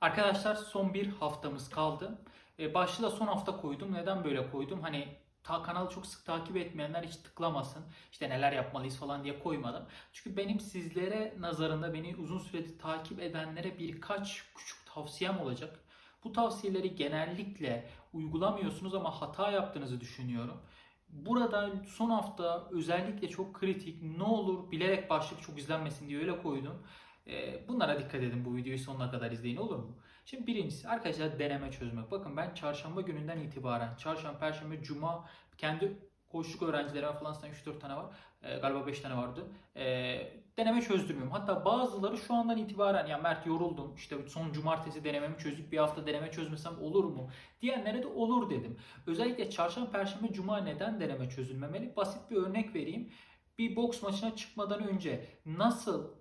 Arkadaşlar son bir haftamız kaldı. Başlığı da son hafta koydum. Neden böyle koydum? Hani ta kanalı çok sık takip etmeyenler hiç tıklamasın. İşte neler yapmalıyız falan diye koymadım. Çünkü benim sizlere nazarında beni uzun süredir takip edenlere birkaç küçük tavsiyem olacak. Bu tavsiyeleri genellikle uygulamıyorsunuz ama hata yaptığınızı düşünüyorum. Burada son hafta özellikle çok kritik ne olur bilerek başlık çok izlenmesin diye öyle koydum. Ee, Bunlara dikkat edin bu videoyu sonuna kadar izleyin olur mu? Şimdi birincisi arkadaşlar deneme çözmek. Bakın ben çarşamba gününden itibaren çarşamba, perşembe, cuma kendi koçluk öğrencilerime falan zaten 3-4 tane var. Ee, galiba 5 tane vardı. Ee, deneme çözdürmüyorum. Hatta bazıları şu andan itibaren ya Mert yoruldum işte son cumartesi denememi çözdük bir hafta deneme çözmesem olur mu? Diyenlere de olur dedim. Özellikle çarşamba, perşembe, cuma neden deneme çözülmemeli? Basit bir örnek vereyim. Bir boks maçına çıkmadan önce nasıl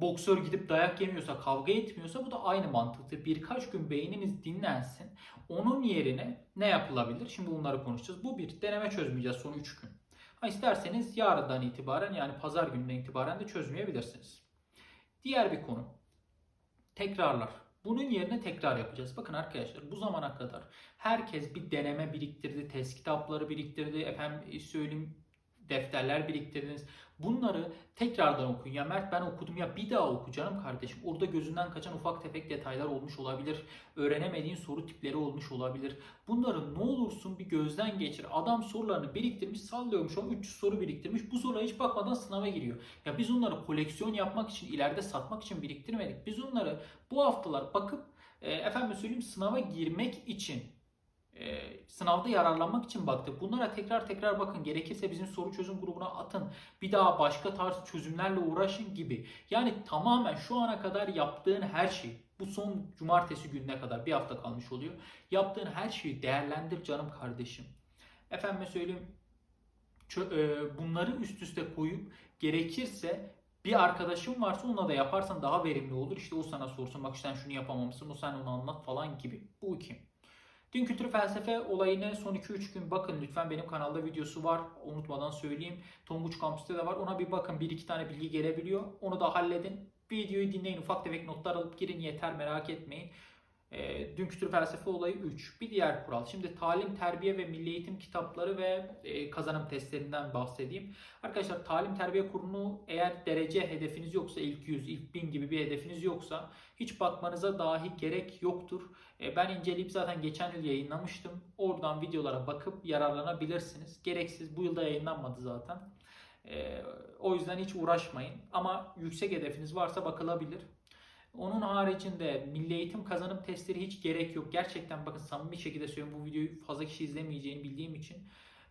boksör gidip dayak yemiyorsa, kavga etmiyorsa bu da aynı mantıktır. Birkaç gün beyniniz dinlensin. Onun yerine ne yapılabilir? Şimdi bunları konuşacağız. Bu bir deneme çözmeyeceğiz son 3 gün. Ha isterseniz yarından itibaren yani pazar gününden itibaren de çözmeyebilirsiniz. Diğer bir konu. Tekrarlar. Bunun yerine tekrar yapacağız. Bakın arkadaşlar bu zamana kadar herkes bir deneme biriktirdi, test kitapları biriktirdi, efendim söyleyeyim defterler biriktirdiniz. Bunları tekrardan okuyun. Ya Mert ben okudum ya bir daha oku canım kardeşim. Orada gözünden kaçan ufak tefek detaylar olmuş olabilir. Öğrenemediğin soru tipleri olmuş olabilir. Bunları ne olursun bir gözden geçir. Adam sorularını biriktirmiş sallıyormuş. O 300 soru biriktirmiş. Bu soruya hiç bakmadan sınava giriyor. Ya biz onları koleksiyon yapmak için, ileride satmak için biriktirmedik. Biz onları bu haftalar bakıp e, efendim söyleyeyim sınava girmek için e, sınavda yararlanmak için baktık. Bunlara tekrar tekrar bakın. Gerekirse bizim soru çözüm grubuna atın. Bir daha başka tarz çözümlerle uğraşın gibi. Yani tamamen şu ana kadar yaptığın her şey bu son cumartesi gününe kadar bir hafta kalmış oluyor. Yaptığın her şeyi değerlendir canım kardeşim. Efendime söyleyeyim e, bunları üst üste koyup gerekirse bir arkadaşın varsa ona da yaparsan daha verimli olur. İşte o sana sorsun bak sen şunu yapamamışsın o sen onu anlat falan gibi. Bu iki. Din kültürü felsefe olayını son 2-3 gün bakın lütfen benim kanalda videosu var. Unutmadan söyleyeyim. Tonguç Kampüs'te de var. Ona bir bakın. 1-2 tane bilgi gelebiliyor. Onu da halledin. Videoyu dinleyin. Ufak tefek notlar alıp girin yeter merak etmeyin. E, Dün kültür felsefe olayı 3. Bir diğer kural. Şimdi talim, terbiye ve milli eğitim kitapları ve e, kazanım testlerinden bahsedeyim. Arkadaşlar talim terbiye kurunu eğer derece hedefiniz yoksa ilk 100, ilk 1000 gibi bir hedefiniz yoksa hiç bakmanıza dahi gerek yoktur. E, ben inceleyip zaten geçen yıl yayınlamıştım. Oradan videolara bakıp yararlanabilirsiniz. Gereksiz bu yılda yayınlanmadı zaten. E, o yüzden hiç uğraşmayın. Ama yüksek hedefiniz varsa bakılabilir. Onun haricinde milli eğitim kazanım testleri hiç gerek yok. Gerçekten bakın samimi şekilde söylüyorum bu videoyu fazla kişi izlemeyeceğini bildiğim için.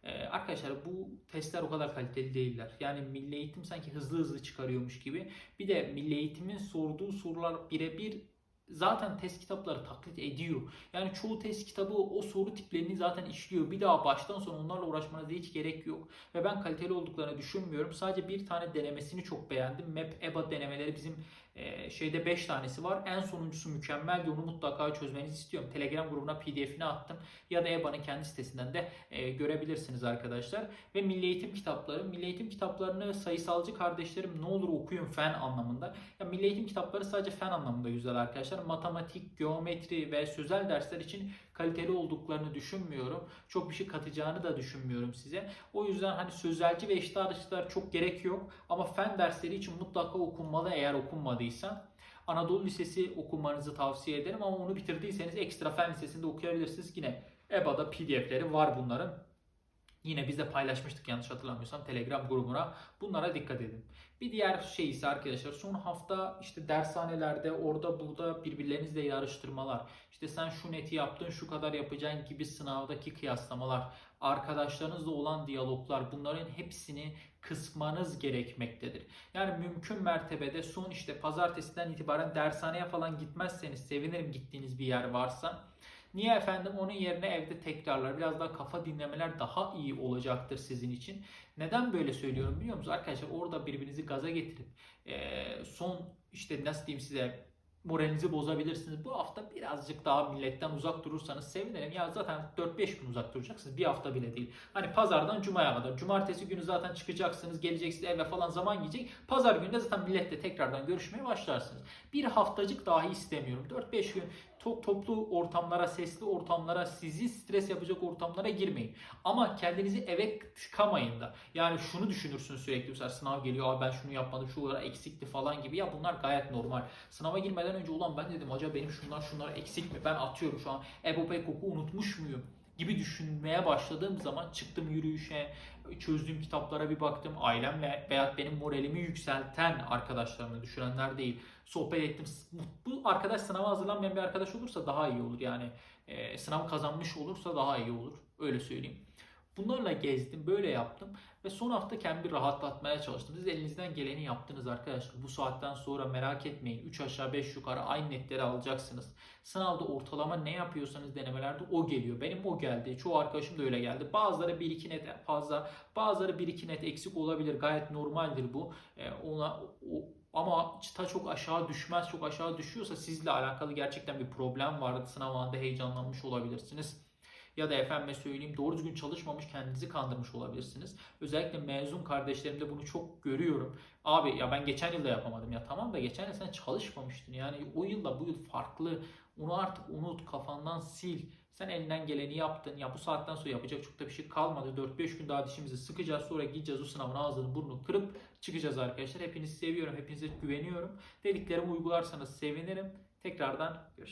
Ee, arkadaşlar bu testler o kadar kaliteli değiller. Yani milli eğitim sanki hızlı hızlı çıkarıyormuş gibi. Bir de milli eğitimin sorduğu sorular birebir zaten test kitapları taklit ediyor. Yani çoğu test kitabı o soru tiplerini zaten işliyor. Bir daha baştan sona onlarla uğraşmanıza hiç gerek yok. Ve ben kaliteli olduklarını düşünmüyorum. Sadece bir tane denemesini çok beğendim. Map EBA denemeleri bizim e, şeyde 5 tanesi var. En sonuncusu mükemmeldi. Onu mutlaka çözmenizi istiyorum. Telegram grubuna pdf'ini attım. Ya da EBA'nın kendi sitesinden de e, görebilirsiniz arkadaşlar. Ve Milli Eğitim kitapları. Milli Eğitim kitaplarını sayısalcı kardeşlerim ne olur okuyun fen anlamında. Ya Milli Eğitim kitapları sadece fen anlamında güzel arkadaşlar. Matematik, geometri ve sözel dersler için kaliteli olduklarını düşünmüyorum. Çok bir şey katacağını da düşünmüyorum size. O yüzden hani sözelci ve eşit ağırlıkçılar çok gerek yok. Ama fen dersleri için mutlaka okunmalı eğer okunmadıysa. Anadolu Lisesi okumanızı tavsiye ederim ama onu bitirdiyseniz ekstra fen lisesinde okuyabilirsiniz. Yine EBA'da pdf'leri var bunların. Yine biz de paylaşmıştık yanlış hatırlamıyorsam Telegram grubuna. Bunlara dikkat edin. Bir diğer şey ise arkadaşlar son hafta işte dershanelerde orada burada birbirlerinizle yarıştırmalar. İşte sen şu neti yaptın şu kadar yapacaksın gibi sınavdaki kıyaslamalar. Arkadaşlarınızla olan diyaloglar bunların hepsini kısmanız gerekmektedir. Yani mümkün mertebede son işte pazartesiden itibaren dershaneye falan gitmezseniz sevinirim gittiğiniz bir yer varsa. Niye efendim? Onun yerine evde tekrarlar, biraz daha kafa dinlemeler daha iyi olacaktır sizin için. Neden böyle söylüyorum biliyor musunuz? Arkadaşlar orada birbirinizi gaza getirip son işte nasıl diyeyim size moralinizi bozabilirsiniz. Bu hafta birazcık daha milletten uzak durursanız sevinirim. Ya zaten 4-5 gün uzak duracaksınız. Bir hafta bile değil. Hani pazardan cumaya kadar. Cumartesi günü zaten çıkacaksınız. Geleceksiniz eve falan zaman yiyecek. Pazar günü de zaten milletle tekrardan görüşmeye başlarsınız. Bir haftacık dahi istemiyorum. 4-5 gün çok toplu ortamlara, sesli ortamlara, sizi stres yapacak ortamlara girmeyin. Ama kendinizi eve tıkamayın da. Yani şunu düşünürsün sürekli mesela sınav geliyor, ben şunu yapmadım, şu kadar eksikti falan gibi. Ya bunlar gayet normal. Sınava girmeden önce ulan ben dedim acaba benim şunlar şunlar eksik mi? Ben atıyorum şu an epopey koku unutmuş muyum? gibi düşünmeye başladığım zaman çıktım yürüyüşe, çözdüğüm kitaplara bir baktım. Ailemle veya benim moralimi yükselten arkadaşlarımla düşürenler değil. Sohbet ettim. Bu arkadaş sınava hazırlanmayan bir arkadaş olursa daha iyi olur. Yani e, sınav kazanmış olursa daha iyi olur. Öyle söyleyeyim. Bunlarla gezdim, böyle yaptım ve son hafta kendimi rahatlatmaya çalıştım. Siz elinizden geleni yaptınız arkadaşlar. Bu saatten sonra merak etmeyin. 3 aşağı 5 yukarı aynı netleri alacaksınız. Sınavda ortalama ne yapıyorsanız denemelerde o geliyor. Benim o geldi. Çoğu arkadaşım da öyle geldi. Bazıları 1-2 net fazla, bazıları 1-2 net eksik olabilir. Gayet normaldir bu. E, ona o, ama çıta çok aşağı düşmez, çok aşağı düşüyorsa sizle alakalı gerçekten bir problem vardı. Sınav anında heyecanlanmış olabilirsiniz. Ya da efendime söyleyeyim doğru düzgün çalışmamış kendinizi kandırmış olabilirsiniz. Özellikle mezun kardeşlerimde bunu çok görüyorum. Abi ya ben geçen yılda yapamadım ya tamam da geçen yıl sen çalışmamıştın. Yani o yılla bu yıl farklı. Onu artık unut kafandan sil. Sen elinden geleni yaptın. Ya bu saatten sonra yapacak çok da bir şey kalmadı. 4-5 gün daha dişimizi sıkacağız. Sonra gideceğiz o sınavın ağzını burnunu kırıp çıkacağız arkadaşlar. Hepinizi seviyorum. Hepinize güveniyorum. Dediklerimi uygularsanız sevinirim. Tekrardan görüşmek